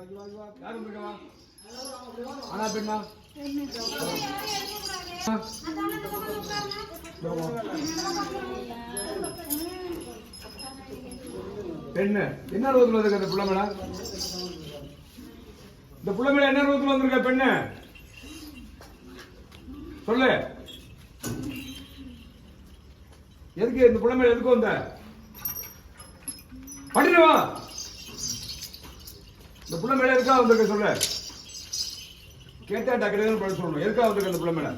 யார் வந்திருக்கா ஆனா பெண்ணா பெண்ணு என்ன ரோத்துல வந்திருக்க இந்த புள்ள மேல? இந்த புள்ள மேல என்ன ரோத்துல வந்திருக்க பெண்ணு? சொல்லு. எதுக்கு இந்த புள்ள மேல எதுக்கு வந்த? படினவா? இந்த புள்ள மேல எதுக்காக வந்திருக்க சொல்ல கேட்டா டக்குனு பதில் சொல்லணும். எதுக்காக வந்திருக்க இந்த புள்ள மேல?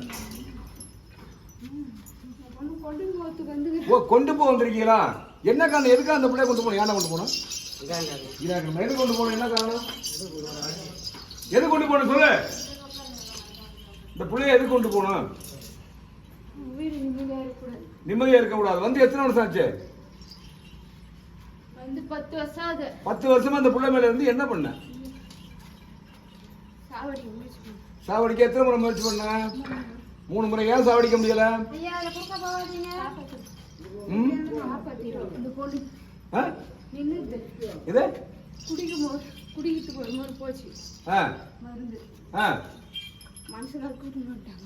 ஓ கொண்டு போக வந்திருக்கீங்களா? என்ன காரணம்? எதுக்காக அந்த பிள்ளைய கொண்டு போகணும் ஏன்டா கொண்டு போகணும் இதாங்க எது கொண்டு போகணும் என்ன காரணம்? எது கொண்டு போகணும் சொல்லு. இந்த பிள்ளைய எது கொண்டு போகணும் இருக்கக்கூடாது நிம்மதியா இருக்க கூடாது. வந்து எத்தனை வருஷம் ஆச்சு? பத்து வருஷம் ஆகுது. பத்து வருஷமா அந்த புள்ள மேல இருந்து என்ன பண்ண? சாவடி சாவடிக்க எத்தனை முறை முயற்சி பண்ண? மூணு முறை ஏன் சாவடிக்க முடியல? இது? குடிக்கும் போது குடிக்கிட்டு போகும்போது போச்சு. மருந்து.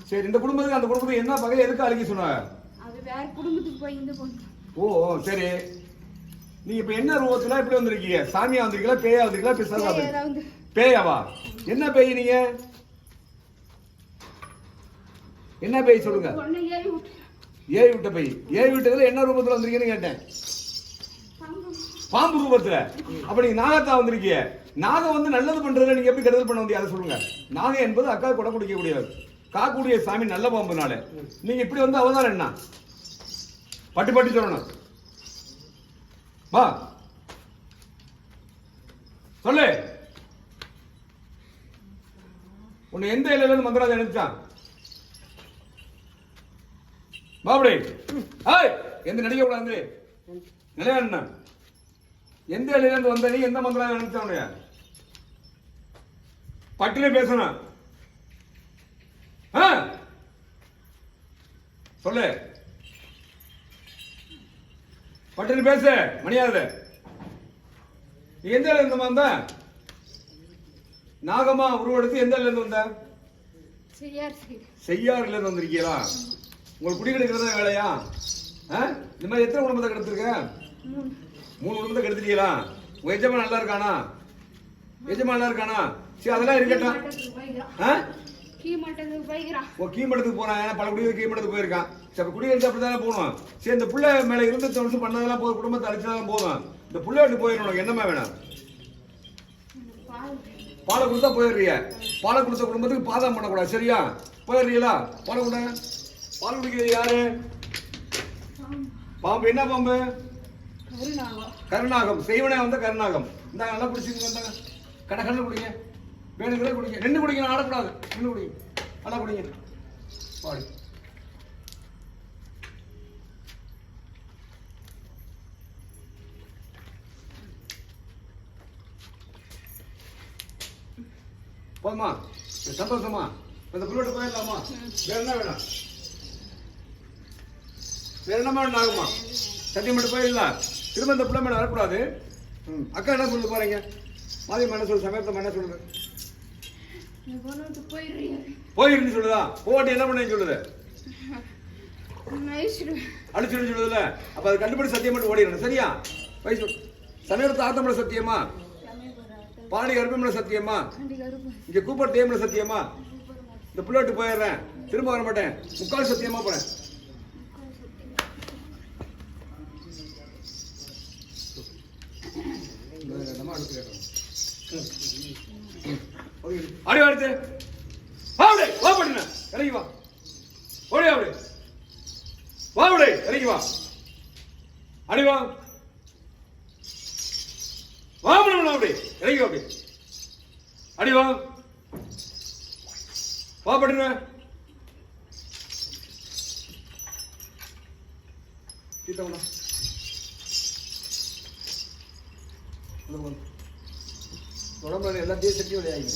சரி இந்த குடும்பத்துக்கு அந்த குடும்பத்துக்கு என்ன பகை எதுக்கு அழிக்க சொன்னாங்க அது வேற குடும்பத்துக்கு போய் இந்த ஓ, சரி. நீங்க இப்ப என்ன ரூபத்துல இப்படி வந்திருக்கீங்க? சாமியா வந்திருக்கீங்களா? பேயா வந்திருக்கீங்களா? பிசாசா பேயாவா? என்ன பேய் நீங்க? என்ன பேய் சொல்லுங்க? ஏறி விட்டு. ஏய் விட்ட பேய். ஏய் விட்டதுல என்ன ரூபத்துல வந்திருக்கீங்கன்னு கேட்டேன். பாம்பு ரூபத்துல. அப்ப நீங்க நாகத்தா வந்திருக்கீங்க. நாகம் வந்து நல்லது பண்றதுல நீங்க எப்படி கெடுதல் பண்ண முடியாது சொல்லுங்க. நாகம் என்பது அக்கா கூட குடிக்க கூடியது காக்கூடிய சாமி நல்ல பாம்புனால. நீங்க இப்படி வந்து அவதாரம் என்ன? பட்டு பட்டு சொல்லணும். வா. சொல்லு. உன்னை எந்த இலையில இருந்து மந்திராஜ் நினைச்சான் பாபடி ஹாய் எந்த நடிக்க கூடாது நிலையா எந்த இலையில இருந்து வந்த நீ எந்த மந்திராஜ் அனுப்பிச்சானுடைய பட்டிலே பேசணும் சொல்லு. பட்டினு பேசு மணியாவது நீ எந்த இருந்து வந்த? நாகமா உருவெடுத்து எந்த இருந்து வந்த? செய்யாறுல இருந்து வந்திருக்கீங்களா? உங்களுக்கு குடி கிடைக்கிறதா வேலையா? இந்த மாதிரி எத்தனை குடும்பத்தை கெடுத்திருக்க? மூணு. மூணு குடும்பத்தை கெடுத்துட்டீங்களா? உங்க எஜமான் நல்லா இருக்கானா? எஜமான் நல்லா இருக்கானா? சரி அதெல்லாம் இருக்கட்டும். ஓ கீமடத்துக்கு போறான் ஏன்னா பல குடிகள் கீமடத்துக்கு போயிருக்கான். சரி குடி எடுத்து அப்படி தானே போகணும். சரி இந்த புள்ள மேல இருந்து வருஷம் பண்ணதெல்லாம் போதும் குடும்பத்தை அழிச்சதெல்லாம் போதும். இந்த புள்ள விட்டு போயிடணும் உனக்கு என்னமா வேணும்? பால் கொடுத்தா போயிடுறிய. பாலை கொடுத்த குடும்பத்துக்கு பாதம் பண்ணக்கூடாது சரியா? போயிடுறீங்களா? பாலை கொடு. பால் குடிக்கிறது யாரு? பாம்பு. என்ன பாம்பு? கருணாகம் செய்வனே வந்து கருணாகம் இந்த நல்லா குடிச்சுங்க வந்தாங்க கடை கண்ணு குடிங்க. வேணுங்களே குடிங்க. ரெண்டு குடிங்க ஆடக்கூடாது ரெண்டு குடிங்க. நல்லா குடிங்க. பாடி போதுமா? சந்தோஷமா? இந்த புல்லோட்டு போயிடலாமா? வேற என்ன வேணும்? வேற என்ன வேணும் ஆகுமா? சத்தியம் மட்டும் போயிடலாம் திரும்ப இந்த பிள்ளை மேடம் வரக்கூடாது. ம். அக்கா என்ன சொல்லுது பாருங்க? மாதிரி என்ன சொல்லு சமயத்தை என்ன சொல்லுங்க இந்த பொண்ணு விட்டு போயிடுறீங்க போயிருந்து சொல்லுதா? போட்டு என்ன பண்ணேன்னு சொல்லுது? அடிச்சுன்னு சொல்லுதுல? அப்ப அது கண்டுபிடி சத்தியம் மட்டும் ஓடிடணும். சரியா? வயசு சமயத்து ஆத்தமல சத்தியமா? பாடி கருப்பமல சத்தியமா? இங்க கூப்பர் தேமல சத்தியமா? இந்த புள்ளோட்டு போயிடுறேன். திரும்ப வர மாட்டேன். முக்கால் சத்தியமா போறேன். அடி அடுத்து வாவுடே வா பண்ண இறங்கி வா. ஓடி அப்படி வாவுடே இறங்கி வா. அடி வா. வா பண்ண அப்படி இறங்கி வா அப்படி. அடி வா. வா படுங்க சீத்தவனா உடம்புல எல்லாத்தையும் செட்டி விளையாடுங்க.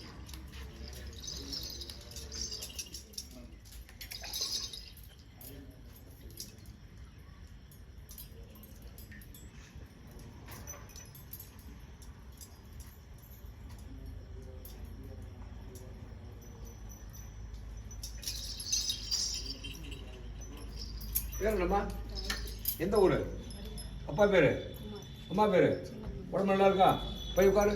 கால பேர் என்னம்மா எந்த ஊர்? அப்பா பேர்? அம்மா பேர்? உடம்பு நல்லா இருக்கா? போய் உட்காரு.